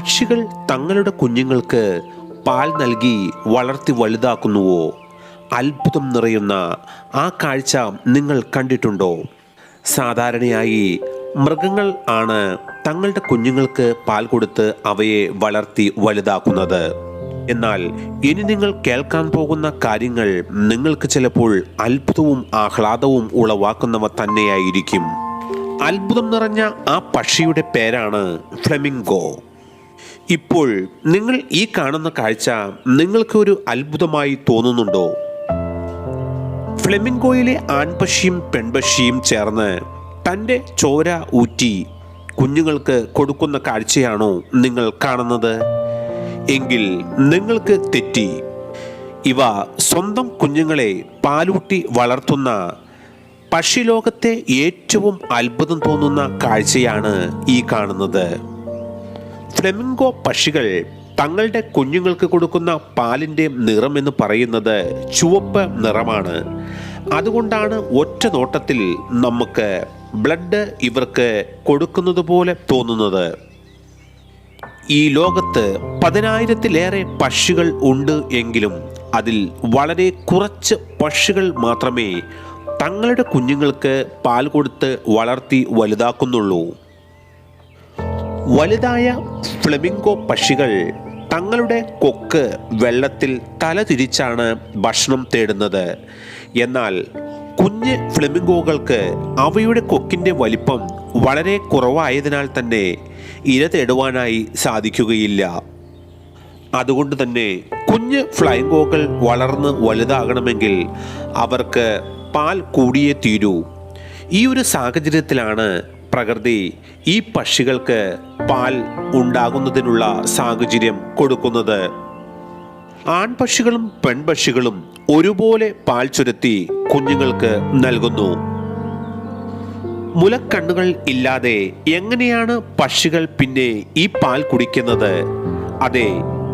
പക്ഷികൾ തങ്ങളുടെ കുഞ്ഞുങ്ങൾക്ക് പാൽ നൽകി വളർത്തി വലുതാക്കുന്നുവോ? അത്ഭുതം നിറയുന്ന ആ കാഴ്ച നിങ്ങൾ കണ്ടിട്ടുണ്ടോ? സാധാരണയായി മൃഗങ്ങൾ ആണ് തങ്ങളുടെ കുഞ്ഞുങ്ങൾക്ക് പാൽ കൊടുത്ത് അവയെ വളർത്തി വലുതാക്കുന്നത്. എന്നാൽ ഇനി നിങ്ങൾ കേൾക്കാൻ പോകുന്ന കാര്യങ്ങൾ നിങ്ങൾക്ക് ചിലപ്പോൾ അത്ഭുതവും ആഹ്ലാദവും ഉളവാക്കുന്നവ തന്നെയായിരിക്കും. അത്ഭുതം നിറഞ്ഞ ആ പക്ഷിയുടെ പേരാണ് ഫ്ലെമിംഗോ. ഇപ്പോൾ നിങ്ങൾ ഈ കാണുന്ന കാഴ്ച നിങ്ങൾക്ക് ഒരു അത്ഭുതമായി തോന്നുന്നുണ്ടോ? ഫ്ലെമിംഗോയിലെ ആൺപക്ഷിയും പെൺപക്ഷിയും ചേർന്ന് തന്റെ ചോര ഊറ്റി കുഞ്ഞുങ്ങൾക്ക് കൊടുക്കുന്ന കാഴ്ചയാണോ നിങ്ങൾ കാണുന്നത്? എങ്കിൽ നിങ്ങൾക്ക് തെറ്റി. ഇവ സ്വന്തം കുഞ്ഞുങ്ങളെ പാലൂട്ടി വളർത്തുന്ന പക്ഷിലോകത്തെ ഏറ്റവും അത്ഭുതം തോന്നുന്ന കാഴ്ചയാണ് ഈ കാണുന്നത്. ഫ്ലെമിംഗോ പക്ഷികൾ തങ്ങളുടെ കുഞ്ഞുങ്ങൾക്ക് കൊടുക്കുന്ന പാലിന്റെ നിറം എന്ന് പറയുന്നത് ചുവപ്പ് നിറമാണ്. അതുകൊണ്ടാണ് ഒറ്റ നോട്ടത്തിൽ നമുക്ക് ബ്ലഡ് ഇവർക്ക് കൊടുക്കുന്നത് പോലെ തോന്നുന്നത്. ഈ ലോകത്ത് പതിനായിരത്തിലേറെ പക്ഷികൾ ഉണ്ട് എങ്കിലും അതിൽ വളരെ കുറച്ച് പക്ഷികൾ മാത്രമേ തങ്ങളുടെ കുഞ്ഞുങ്ങൾക്ക് പാൽ കൊടുത്ത് വളർത്തി വലുതാക്കുന്നുള്ളൂ. വലുതായ ഫ്ലെമിംഗോ പക്ഷികൾ തങ്ങളുടെ കൊക്ക് വെള്ളത്തിൽ തല തിരിച്ചാണ് ഭക്ഷണം തേടുന്നത്. എന്നാൽ കുഞ്ഞ് ഫ്ലെമിംഗോകൾക്ക് അവയുടെ കൊക്കിന്റെ വലിപ്പം വളരെ കുറവായതിനാൽ തന്നെ ഇര തേടുവാനായി സാധിക്കുകയില്ല. അതുകൊണ്ട് തന്നെ കുഞ്ഞ് ഫ്ലൈംഗോകൾ വളർന്ന് വലുതാകണമെങ്കിൽ അവർക്ക് പാൽ കൂടിയേ തീരൂ. ഈ ഒരു സാഹചര്യത്തിലാണ് പ്രകൃതി ഈ പക്ഷികൾക്ക് പാൽ ഉണ്ടാകുന്നതിനുള്ള സാഹചര്യം കൊടുക്കുന്നത്. ആൺപക്ഷികളും പെൺപക്ഷികളും ഒരുപോലെ പാൽ ചുരത്തി കുഞ്ഞുങ്ങൾക്ക് നൽകുന്നു. മുലക്കണ്ണുകൾ ഇല്ലാതെ എങ്ങനെയാണ് പക്ഷികൾ പിന്നെ ഈ പാൽ കുടിക്കുന്നത്? അതെ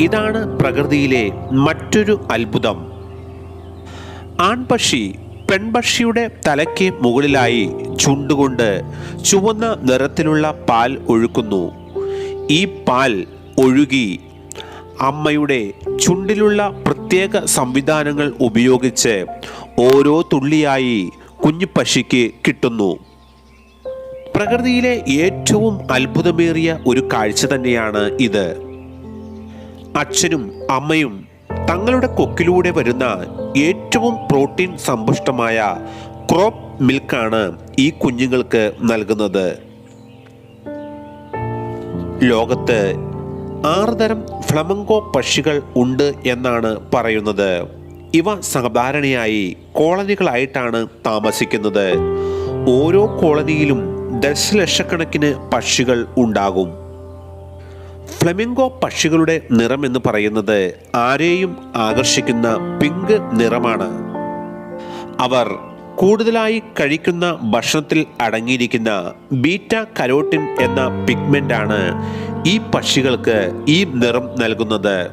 ഇതാണ് പ്രകൃതിയിലെ മറ്റൊരു അത്ഭുതം. ആൺപക്ഷി പെൺപക്ഷിയുടെ തലയ്ക്ക് മുകളിലായി ചുണ്ടുകൊണ്ട് ചുവന്ന നിറത്തിലുള്ള പാൽ ഒഴുക്കുന്നു. ഈ പാൽ ഒഴുകി അമ്മയുടെ ചുണ്ടിലുള്ള പ്രത്യേക സംവിധാനങ്ങൾ ഉപയോഗിച്ച് ഓരോ തുള്ളിയായി കുഞ്ഞു കിട്ടുന്നു. പ്രകൃതിയിലെ ഏറ്റവും അത്ഭുതമേറിയ ഒരു കാഴ്ച തന്നെയാണ് ഇത്. അച്ഛനും അമ്മയും തങ്ങളുടെ കൊക്കിലൂടെ വരുന്ന ഏറ്റവും പ്രോട്ടീൻ സമ്പുഷ്ടമായ ക്രോപ്പ് മിൽക്കാണ് ഈ കുഞ്ഞുങ്ങൾക്ക് നൽകുന്നത്. ലോകത്ത് ആറ് തരം പക്ഷികൾ ഉണ്ട് എന്നാണ് പറയുന്നത്. ഇവ സാധാരണയായി കോളനികളായിട്ടാണ് താമസിക്കുന്നത്. ഓരോ കോളനിയിലും ദശലക്ഷക്കണക്കിന് പക്ഷികൾ ഉണ്ടാകും. ഫ്ലെമിംഗോ പക്ഷികളുടെ നിറം എന്ന് പറയുന്നത് ആരെയും ആകർഷിക്കുന്ന പിങ്ക് നിറമാണ്. അവർ കൂടുതലായി കഴിക്കുന്ന ഭക്ഷണത്തിൽ അടങ്ങിയിരിക്കുന്ന ബീറ്റ കരോട്ടിൻ എന്ന പിഗ്മെന്റ് ആണ് ഈ പക്ഷികൾക്ക് ഈ നിറം നൽകുന്നത്.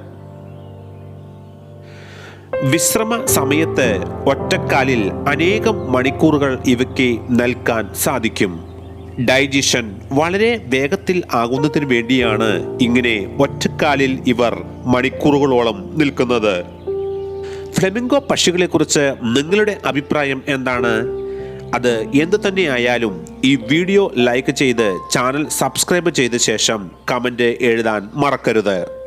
വിശ്രമ സമയത്ത് ഒറ്റക്കാലിൽ അനേകം മണിക്കൂറുകൾ ഇവയ്ക്ക് നൽകാൻ സാധിക്കും. ഡൈജഷൻ വളരെ വേഗത്തിൽ ആകുന്നതിന് വേണ്ടിയാണ് ഇങ്ങനെ ഒറ്റക്കാലിൽ ഇവർ മണിക്കൂറുകളോളം നിൽക്കുന്നത്. ഫ്ലെമിംഗോ പക്ഷികളെ കുറിച്ച് നിങ്ങളുടെ അഭിപ്രായം എന്താണ്? അത് എന്തു തന്നെയായാലും ഈ വീഡിയോ ലൈക്ക് ചെയ്ത് ചാനൽ സബ്സ്ക്രൈബ് ചെയ്ത ശേഷം കമന്റ് എഴുതാൻ മറക്കരുത്.